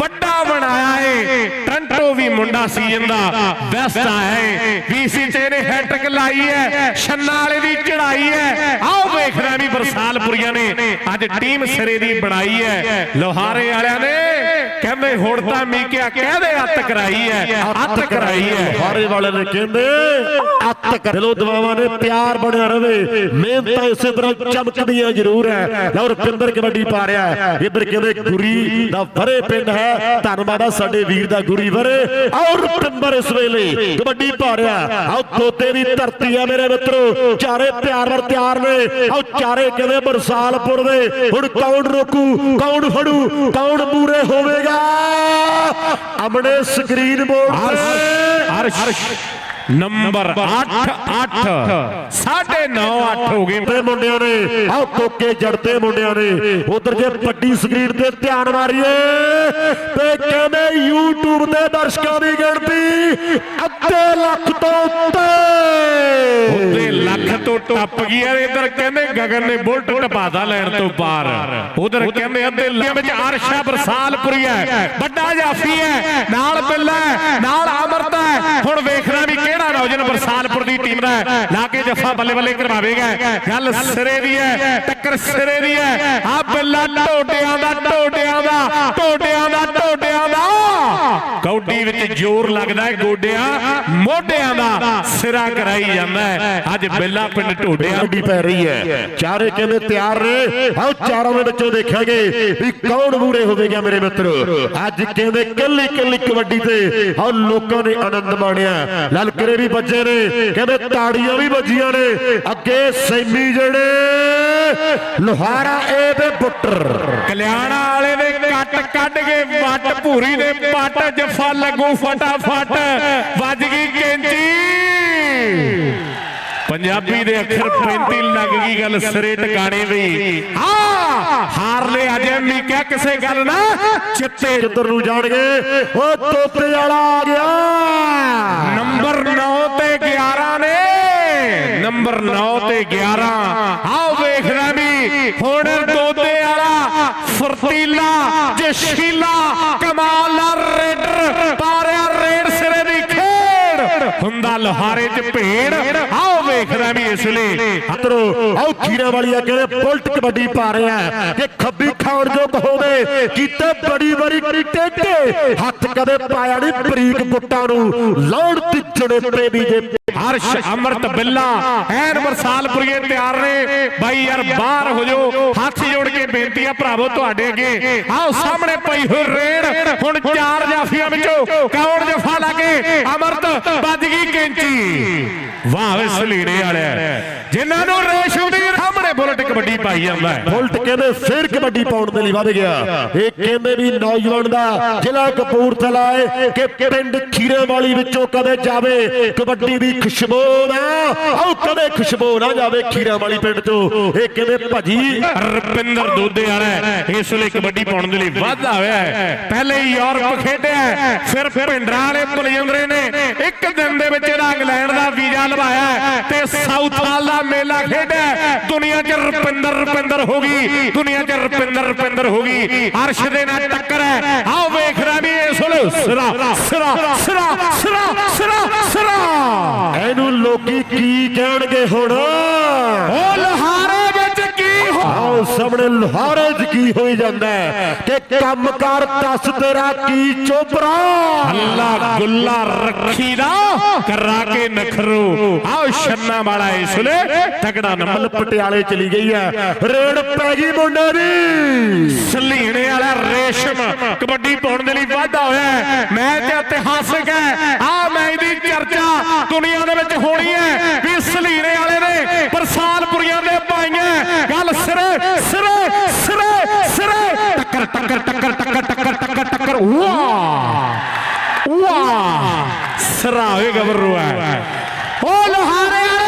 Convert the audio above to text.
ਵੱਡਾ ਬਣਾਇਆ ਏ। ਟੰਟੋ ਵੀ ਮੁੰਡਾ ਸੀ ਦਾ ਬੈਸਟ ਹੈ ਵੀਸੀ ਚ ਇਹਨੇ ਹੈਟ੍ਰਿਕ ਲਾਈ ਹੈ ਛੰਨਾ ਵਾਲੇ ਦੀ ਚੜਾਈ ਹੈ ਆਓ ਵੇਖਣਾ ਵੀ ਬਰਸਾਲਪੁਰੀਆਂ ਨੇ। ਅੱਜ ਟੀਮ ਸਿਰੇ ਦੀ ਬਣਾਈ ਹੈ ਲੋਹਾਰੇ ਵਾਲਿਆਂ ਨੇ ਕਹਿੰਦੇ, ਹੁਣ ਤਾਂ ਮੀਕਿਆ ਕਹਦੇ? ਅੱਤ ਕਰਾਈ ਹੈ, ਅੱਤ ਕਰਾਈ ਹੈ। ਹਾਰੇ ਵਾਲੇ ਨੇ ਕਹਿੰਦੇ, ਅੱਤ ਕਰ ਦਿਲੋਂ ਦਵਾਵਾਂ ਨੇ ਪਿਆਰ ਬਣਿਆ ਰਵੇ ਮਿਹਨਤਾਂ ਇਸੇ ਤਰ੍ਹਾਂ ਚਮਕਦੀਆਂ ਜ਼ਰੂਰ ਹੈ। ਲਓ, ਰੁਪਿੰਦਰ ਕਬੱਡੀ ਪਾ ਰਿਹਾ ਹੈ। ਇੱਧਰ ਕਹਿੰਦੇ, ਗੁਰੀ ਦਾ ਵਰੇ ਪਿੰਡ ਹੈ। ਧੰਨਵਾਦ ਆ ਸਾਡੇ ਵੀਰ ਦਾ ਗੁਰੀ ਵਰੇ। ਆਓ, ਰੁਪਿੰਦਰ ਇਸ ਵੇਲੇ ਕਬੱਡੀ ਪਾ ਰਿਹਾ ਆਓ, ਤੋਤੇ ਦੀ ਧਰਤੀ ਆ ਮੇਰੇ ਮਿੱਤਰੋ। ਚਾਰੇ ਪਿਆਰ ਵਰ ਤਿਆਰ ਨੇ। ਆਓ, ਚਾਰੇ ਕਹਿੰਦੇ, ਬਰਸਾਲਪੁਰ ਦੇ। ਹੁਣ ਕੌਣ ਰੋਕੂ? ਕੌਣ ਫੜੂ? ਕੌਣ ਮੂਰੇ ਹੋਵੇਗਾ? ਅਮਨੇ ਸਕਰੀਨ ਬੋਰਡ ਤੇ ਅਰਸ਼ ਨੰਬਰ 8 8 9.5 8 ਹੋ ਗਏ। ਤੇ ਮੁੰਡਿਆਂ ਨੇ ਆਹ ਕੋਕੇ ਜੜਤੇ ਮੁੰਡਿਆਂ ਨੇ। ਉਧਰ ਜੇ ਵੱਡੀ ਸਕਰੀਨ ਤੇ ਧਿਆਨ ਮਾਰੀਏ ਤੇ ਕਹਿੰਦੇ YouTube ਤੇ ਦਰਸ਼ਕਾਂ ਦੀ ਗਿਣਤੀ ਅੱਧੇ ਲੱਖ ਤੋਂ ਉੱਤੇ। ਤੇ ਲੱਖ ਤੋਂ ਟੱਪ ਗਈ ਇਧਰ ਕਹਿੰਦੇ ਗਗਨ ਨੇ ਬੁਲਟ ਟਪਾਦਾ ਲੈਣ ਤੋਂ ਪਾਰ ਉਧਰ ਕਹਿੰਦੇ ਅੱਧੇ ਲੱਖ ਵਿੱਚ ਅਰਸ਼ਾ ਬਰਸਾਲਪੁਰੀ ਹੈ, ਵੱਡਾ ਜਾਫੀ ਹੈ, ਨਾਲ ਬਿੱਲਾ ਨਾਲ ਅਮਰਤ ਹੈ। ਹੁਣ ਵੇਖਣਾ ਵੀ ਕਿਹੜਾ ਨੌਜਵਾਨ ਬਰਸਾਲਪੁਰ ਦੀ ਟੀਮ ਦਾ ਹੈ। ਲਾ ਕੇ ਜੱਫਾ ਬੱਲੇ ਬੱਲੇ ਕਰਵਾਵੇਗਾ। ਗੱਲ ਸਿਰੇ ਦੀ ਹੈ, ਟੱਕਰ ਸਿਰੇ ਦੀ ਹੈ। ਆ ਬਿੱਲਾ ਢੋਡਿਆਂ ਦਾ ਢੋਡਿਆਂ ਦਾ ਢੋਡਿਆਂ ਦਾ ਢੋਡਿਆਂ ਦਾ ਕੌਡੀ ਵਿੱਚ ਜ਼ੋਰ ਲੱਗਦਾ ਹੈ ਗੋਡਿਆਂ ਮੋਢਿਆਂ ਦਾ ਸਿਰਾ ਕਰਾਈ ਜਾਂਦਾ ਹੈ। ਅੱਜ ਬਿੱਲਾ ਪਿੰਡ ਢੋਡਿਆਂ ਗੱਡੀ ਪੈ ਰਹੀ ਹੈ। ਚਾਰੇ ਕਹਿੰਦੇ ਤਿਆਰ ਨੇ। ਆਓ ਚਾਰਾਂ ਦੇ ਵਿੱਚੋਂ ਦੇਖਾਂਗੇ ਵੀ ਕੌਣ ਮੂਰੇ ਹੋਵੇਗਾ ਮੇਰੇ ਮਿੱਤਰੋ। ਅੱਜ ਕਹਿੰਦੇ ਕੱਲੀ ਕੱਲੀ ਕਬੱਡੀ ਤੇ ਆਓ ਲੋਕਾਂ ਨੇ ਆਨੰਦ ਮਾਣਿਆ। ਲਲਕਰੇ ਵੀ ਵੱਜੇ ਨੇ ਕਹਿੰਦੇ ਤਾੜੀਆਂ ਵੀ ਵੱਜੀਆਂ ਨੇ। ਅੱਗੇ ਸੈਮੀ ਜਿਹੜੇ ਲੋਹਾਰਾ ਏ ਤੇ ਬੁੱਟਰ। ਕਲਿਆਣਾ ਦੇ ਕੱਢ ਕੇ ਵੱਟ ਭੂਰੀ ਦੇ ਪੱਟ ਜਫਾ ਲੱਗੂ ਫਟਾਫਟ। ਵੱਜ ਗਈ ਕੈਂਚੀ। ਪੰਜਾਬੀ ਦੇ ਅੱਖਰ 35 ਲੱਗ ਗਈ ਗੱਲ ਸਿਰੇ ਟਿਕਾਣੇ ਵੀ। ਆ ਹਾਰ ਲੈ ਅਜੇ ਵੀ, ਕਹਿ ਕਿਸੇ ਗੱਲ ਨਾ। ਚਿੱਤੇ ਕਿੱਧਰ ਨੂੰ ਜਾਣਗੇ ਉਹ ਤੋਤੇ ਵਾਲਾ ਆ ਗਿਆ। ਨੰਬਰ 9 ਤੇ 11 ਨੇ। ਨੰਬਰ 9 ਤੇ 11 ਆਓ ਵੇਖਣਾ ਵੀ, ਹੁਣ ਫਰਤੀਲਾ ਜਸ਼ੀਲਾ, ਕਮਾਲਾ ਰੇਡਰ, ਪਾਰਿਆ ਰੇਡ ਸਿਰੇ ਦੀ ਖੇਡ। ਹੁੰਦਾ ਲੋਹਾਰੇ 'ਚ ਭੇੜ। ਆਓ ਵੇਖਣਾ ਵੀ ਇਸ ਲਈ ਅਤਰੋ ਆਓ ਖੀਰਾ ਵਾਲੀਆ ਕਹਿੰਦੇ ਬੁਲਟ ਕਬੱਡੀ ਪਾ ਰਿਹਾ ਹੈ ਕਿ ਖੱਬੀ ਖਾਣ ਜੋਗ ਹੋਵੇ, ਕੀਤੇ ਬੜੀ ਬੜੀ ਟੇਟੇ ਹੱਥ ਕਦੇ ਪਾਇਆ ਨਹੀਂ ਬਰੀਕ ਗੁੱਟਾਂ ਨੂੰ। ਲਾਉਣ ਤੇ ਤਿੱਜੜੇ ਵੀ ਜੇ ਹਰਸ਼ ਅਮਰਤ ਬਿੱਲਾ ਐਨ ਬਰਸਾਲਪੁਰੀਏ ਤਿਆਰ ਨੇ। ਬਾਈ ਯਾਰ ਬਾਹਰ ਹੋ ਜਾਓ। ਹੱਥ ਜੋੜ ਕੇ ਬੇਨਤੀ ਆ ਭਰਾਵੋ ਤੁਹਾਡੇ ਅੱਗੇ। ਆਓ ਸਾਹਮਣੇ ਪਈ ਹੋਈ ਰੇਡ। ਹੁਣ ਚਾਰ ਜਾਫੀਆਂ ਵਿੱਚੋਂ ਕੌਣ ਜਫਾ ਲਾਗੇ ਅਮਰਤ ਵੱਜ ਗਈ ਕੈਂਚੀ ਵਾਹ ਵੇ ਸਲੀੜੇ ਵਾਲਿਆ। ਜਿਨ੍ਹਾਂ ਨੂੰ ਰੇਸ਼ ਹੁੰਦੀ ਸਾਹਮਣੇ ਬੁਲਟ ਕਬੱਡੀ ਪਾਈ ਜਾਂਦਾ ਹੈ। ਬੁਲਟ ਕਹਿੰਦੇ ਫੇਰ ਕਬੱਡੀ ਪਾਉਣ ਦੇ ਲਈ ਵੱਧ ਗਿਆ। ਇਹ ਕਹਿੰਦੇ ਵੀ ਨੌਜਵਾਨ ਦਾ ਜ਼ਿਲ੍ਹਾ ਕਪੂਰਥਲਾ ਹੈ ਕਿ ਪਿੰਡ ਖੀਰੇ ਵਾਲੀ ਵਿੱਚੋਂ ਕਦੇ ਜਾਵੇ ਕਬੱਡੀ ਦੀ ਖੁਸ਼ਬੂ ਨਾ ਆਓ ਕਦੇ ਖੁਸ਼ਬੂ ਨਾ ਜਾਵੇ ਖੀਰਾ ਵਾਲੀ ਪਿੰਡ ਤੋਂ। ਇਹ ਕਹਿੰਦੇ ਭਾਜੀ ਰਪਿੰਦਰ ਦੋਦੇ ਵਾਲਾ ਇਸ ਲਈ ਕਬੱਡੀ ਪਾਉਣ ਦੇ ਲਈ ਵਾਧਾ ਹੋਇਆ ਹੈ। ਪਹਿਲੇ ਯੂਰਪ ਖੇਡਿਆ ਫਿਰ ਭਿੰਡਰਾਂ ਵਾਲੇ ਬਲਜਿੰਦਰੇ ਨੇ। ਇੱਕ ਦਿਨ ਦੇ ਵਿੱਚ ਇਹਦਾ ਇੰਗਲੈਂਡ ਦਾ ਵੀਜ਼ਾ ਲਵਾਇਆ ਤੇ ਸਾਊਥ ਹਾਲ ਦਾ ਮੇਲਾ ਖੇਡਿਆ। ਦੁਨੀਆ 'ਚ ਰਪਿੰਦਰ ਰਪਿੰਦਰ ਹੋ ਗਈ। ਦੁਨੀਆ 'ਚ ਰਪਿੰਦਰ ਰਪਿੰਦਰ ਹੋ ਗਈ। ਅਰਸ਼ ਦੇ ਨਾਲ ਟੱਕਰ ਹੈ। ਆਓ ਵੇਖਣਾ ਵੀ ਇਸ ਵੇਲੇ ਸਿਰਾ ਸਿਰਾ ਸਿਰਾ ਸਿਰਾ ਸਿਰਾ ਸਿਰਾ। ਇਹਨੂੰ ਲੋਕੀ ਕੀ ਕਹਿਣਗੇ ਹੁਣ? ਉਹ ਲੋਹਾਰੇ ਵਿੱਚ ਕੀ ਹੋ। ਆਓ ਸਾਹਮਣੇ ਲੋਹਾਰੇ 'ਚ ਕੀ ਹੋਈ ਜਾਂਦਾ ਕਿ ਕੰਮਕਾਰ ਦੱਸ ਤੇਰਾ ਕੀ ਚੋਬਰਾ ਅੱਲਾ ਗੁੱਲਾ ਰੱਖੀ ਦਾ ਕਰਾ ਕੇ ਨਖਰੂ। ਆਓ ਛੰਨਾ ਵਾਲਾ ਇਸ ਵੇਲੇ ਤਗੜਾ ਨੰਬਰ ਪਟਿਆਲੇ ਚਲੀ ਗਈ ਹੈ। ਰੇਡ ਪੈ ਗਈ ਮੁੰਡੇ ਦੀ। ਸਲੀਣੇ ਵਾਲਾ ਰੇਸ਼ਮ, ਕਬੱਡੀ ਸਰਾਵੇ ਗੱਭਰੂ ਹੈ ਉਹ ਲੋਹਾਰੇ